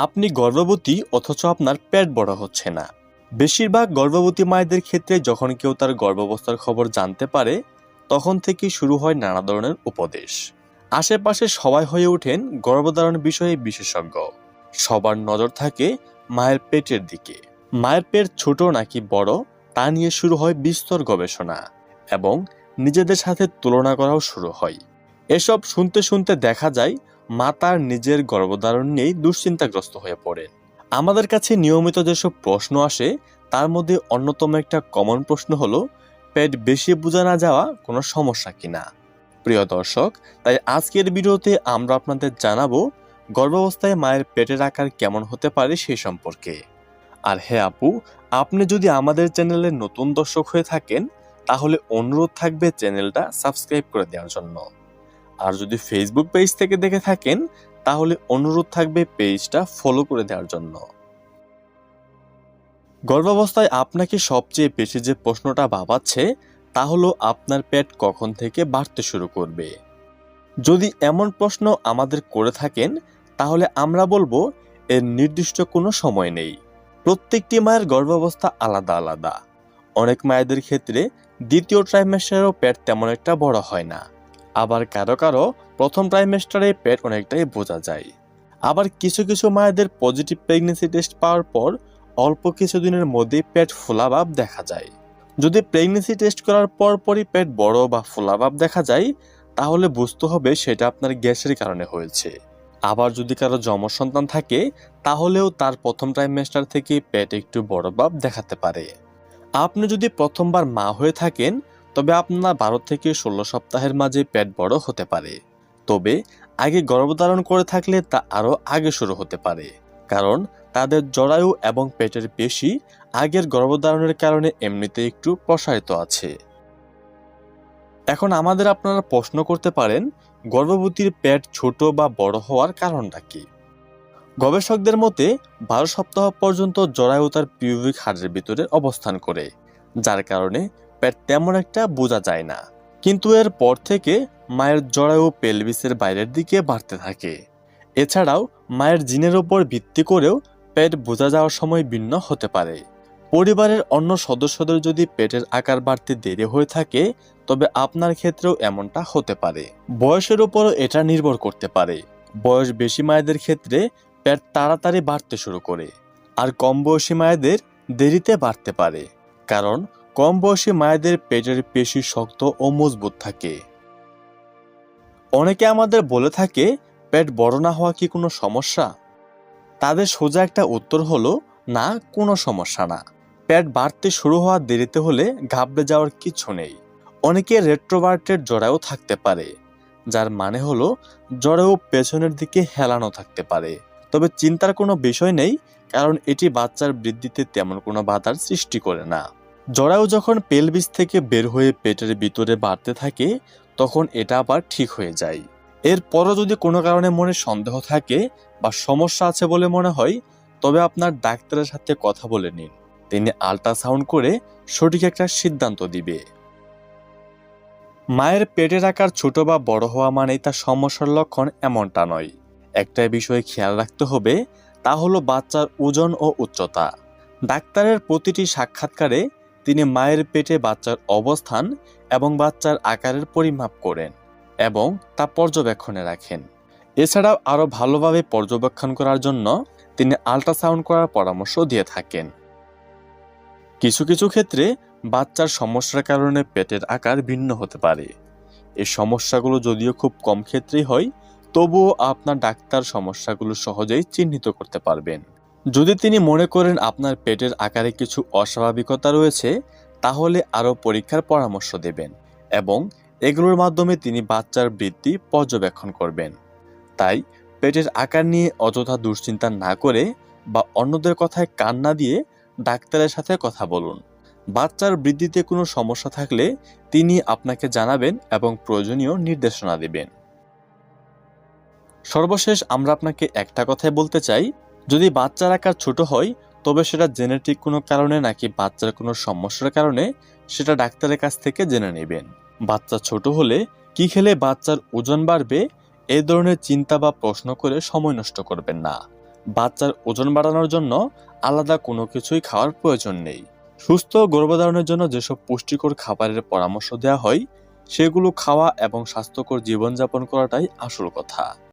আপনি গর্ভবতী অথচ আপনার পেট বড় হচ্ছে না। বেশিরভাগ গর্ভবতী মায়েদের ক্ষেত্রে যখন কেউ তার গর্ভাবস্থার খবর জানতে পারে, তখন থেকে শুরু হয় নানা ধরনের উপদেশ। আশেপাশে সবাই হয়ে ওঠেন গর্ভধারণ বিষয়ে বিশেষজ্ঞ। সবার নজর থাকে মায়ের পেটের দিকে। মায়ের পেট ছোট নাকি বড়, তা নিয়ে শুরু হয় বিস্তর গবেষণা এবং নিজেদের সাথে তুলনা করাও শুরু হয়। এসব শুনতে শুনতে দেখা যায় মা তার নিজের গর্ভধারণ নিয়েই দুশ্চিন্তাগ্রস্ত হয়ে পড়েন আমাদের কাছে নিয়মিত যেসব প্রশ্ন আসে, তার মধ্যে অন্যতম একটা কমন প্রশ্ন হলো, পেট বেশি বোঝা না যাওয়া কোনো সমস্যা কিনা প্রিয় দর্শক, তাই আজকের ভিডিওতে আমরা আপনাদের জানাব, গর্ভাবস্থায় মায়ের পেটের আকার কেমন হতে পারে সেই সম্পর্কে। আর হ্যাঁ আপু, আপনি যদি আমাদের চ্যানেলের নতুন দর্শক হয়ে থাকেন, তাহলে অনুরোধ থাকবে চ্যানেলটা সাবস্ক্রাইব করে দেওয়ার জন্য। আর যদি ফেসবুক পেজ থেকে দেখে থাকেন, তাহলে অনুরোধ থাকবে পেজটা ফলো করে দেওয়ার জন্য। গর্ভাবস্থায় আপনাকে সবচেয়ে বেশি যে প্রশ্নটা ভাবাচ্ছে, তা হলো আপনার পেট কখন থেকে বাড়তে শুরু করবে। যদি এমন প্রশ্ন আমাদের করে থাকেন, তাহলে আমরা বলব এর নির্দিষ্ট কোনো সময় নেই। প্রত্যেকটি মায়ের গর্ভাবস্থা আলাদা আলাদা। অনেক মায়েদের ক্ষেত্রে দ্বিতীয় ট্রাইমেস্টারেও পেট তেমন একটা বড় হয় না। আবার কারও কারও প্রথম ট্রাইমেস্টারে পেট অনেকটাই বোঝা যায়। আবার কিছু কিছু মায়েদের পজিটিভ প্রেগনেন্সি টেস্ট পাওয়ার পর অল্প কিছুদিনের মধ্যেই পেট ফোলাভাব দেখা যায়। যদি প্রেগনেন্সি টেস্ট করার পর পরই পেট বড় বা ফোলাভাব দেখা যায়, তাহলে বুঝতে হবে সেটা আপনার গ্যাসের কারণে হয়েছে। আবার যদি কারও যম সন্তান থাকে, তাহলেও তার প্রথম ট্রাইমেস্টার থেকে পেট একটু বড় ভাব দেখাতে পারে। আপনি যদি প্রথমবার মা হয়ে থাকেন তবে আপনার বারো থেকে ষোলো সপ্তাহের মাঝে পেট বড় হতে পারে। তবে আগে গর্ভধারণ করে থাকলে তা আরও আগে শুরু হতে পারে। কারণ তাদের জরায়ু এবং পেটের পেশি আগের গর্ভধারণের কারণে এমনিতে একটু প্রসারিত আছে। এখন আমাদের আপনারা প্রশ্ন করতে পারেন, গর্ভবতীর পেট ছোট বা বড় হওয়ার কারণটা কি? গবেষকদের মতে, বারো সপ্তাহ পর্যন্ত জরায়ু তার পিউবিক হাড়ের ভিতরে অবস্থান করে, যার কারণে পেট তেমন একটা বোঝা যায় না। কিন্তু এর পর থেকে মায়ের জরায়ু পেলভিসের বাইরের দিকে বাড়তে থাকে। এছাড়াও মায়ের জিনের উপর ভিত্তি করেও পেট বোঝা যাওয়ার সময় ভিন্ন হতে পারে। পরিবারের অন্য সদস্যদের যদি পেটের আকার বাড়তে দেরি হয়ে থাকে, তবে আপনার ক্ষেত্রেও এমনটা হতে পারে। বয়সের উপরও এটা নির্ভর করতে পারে। বয়স বেশি মায়েদের ক্ষেত্রে পেট তাড়াতাড়ি বাড়তে শুরু করে, আর কম বয়সী মায়েদের দেরিতে বাড়তে পারে। কারণ কম বয়সী মায়েদের পেটের পেশি শক্ত ও মজবুত থাকে। অনেকে আমাদের বলে থাকে, পেট বড় না হওয়া কি কোনো সমস্যা? তাদের সোজা একটা উত্তর হলো, না, কোনো সমস্যা না। পেট বাড়তে শুরু হওয়া দেরিতে হলে ঘাবড়ে যাওয়ার কিছু নেই। অনেকে রেট্রোভার্টের জরায়ু থাকতে পারে, যার মানে হলো জরায়ু পেছনের দিকে হেলানো থাকতে পারে। তবে চিন্তার কোনো বিষয় নেই, কারণ এটি বাচ্চার বৃদ্ধিতে তেমন কোনো বাধার সৃষ্টি করে না। জরায়ু যখন পেলভিস থেকে বের হয়ে পেটের ভিতরে বাড়তে থাকে, তখন এটা আবার ঠিক হয়ে যায়। এরপরও যদি কোনো কারণে মনে সন্দেহ থাকে বা সমস্যা আছে বলে মনে হয়, তবে আপনার ডাক্তারের সাথে কথা বলে নিন। তিনি আল্ট্রাসাউন্ড করে সঠিক একটা সিদ্ধান্ত দিবে। মায়ের পেটের আকার ছোট বা বড় হওয়া মানেই তার সমস্যার লক্ষণ এমনটা নয়। একটা বিষয়ে খেয়াল রাখতে হবে, তা হলো বাচ্চার ওজন ও উচ্চতা। ডাক্তারের প্রতিটি সাক্ষাৎকারে তিনি মায়ের পেটে বাচ্চার অবস্থান এবং বাচ্চার আকারের পরিমাপ করেন এবং তা পর্যবেক্ষণে রাখেন। এছাড়াও আরও ভালোভাবে পর্যবেক্ষণ করার জন্য তিনি আল্ট্রাসাউন্ড করার পরামর্শ দিয়ে থাকেন। কিছু কিছু ক্ষেত্রে বাচ্চার সমস্যার কারণে পেটের আকার ভিন্ন হতে পারে। এই সমস্যাগুলো যদিও খুব কম ক্ষেত্রেই হয়, তবুও আপনার ডাক্তার সমস্যাগুলো সহজেই চিহ্নিত করতে পারবেন। যদি তিনি মনে করেন আপনার পেটের আকারে কিছু অস্বাভাবিকতা রয়েছে, তাহলে আরও পরীক্ষার পরামর্শ দেবেন এবং এগুলোর মাধ্যমে তিনি বাচ্চার বৃদ্ধি পর্যবেক্ষণ করবেন। তাই পেটের আকার নিয়ে অযথা দুশ্চিন্তা না করে বা অন্যদের কথায় কান না দিয়ে ডাক্তারের সাথে কথা বলুন। বাচ্চার বৃদ্ধিতে কোনো সমস্যা থাকলে তিনি আপনাকে জানাবেন এবং প্রয়োজনীয় নির্দেশনা দেবেন। সর্বশেষ আমরা আপনাকে একটা কথাই বলতে চাই যদি বাচ্চার আকার ছোট হয়, তবে সেটা জেনেটিক কোনো কারণে নাকি বাচ্চার কোনো সমস্যার কারণে, সেটা ডাক্তারের কাছ থেকে জেনে নেবেন। বাচ্চা ছোট হলে কি খেলে বাচ্চার ওজন বাড়বে, এ ধরনের চিন্তা বা প্রশ্ন করে সময় নষ্ট করবেন না। বাচ্চার ওজন বাড়ানোর জন্য আলাদা কোনো কিছুই খাওয়ার প্রয়োজন নেই। সুস্থ গর্ভধারণের জন্য যেসব পুষ্টিকর খাবারের পরামর্শ দেওয়া হয়, সেগুলো খাওয়া এবং স্বাস্থ্যকর জীবনযাপন করাটাই আসল কথা।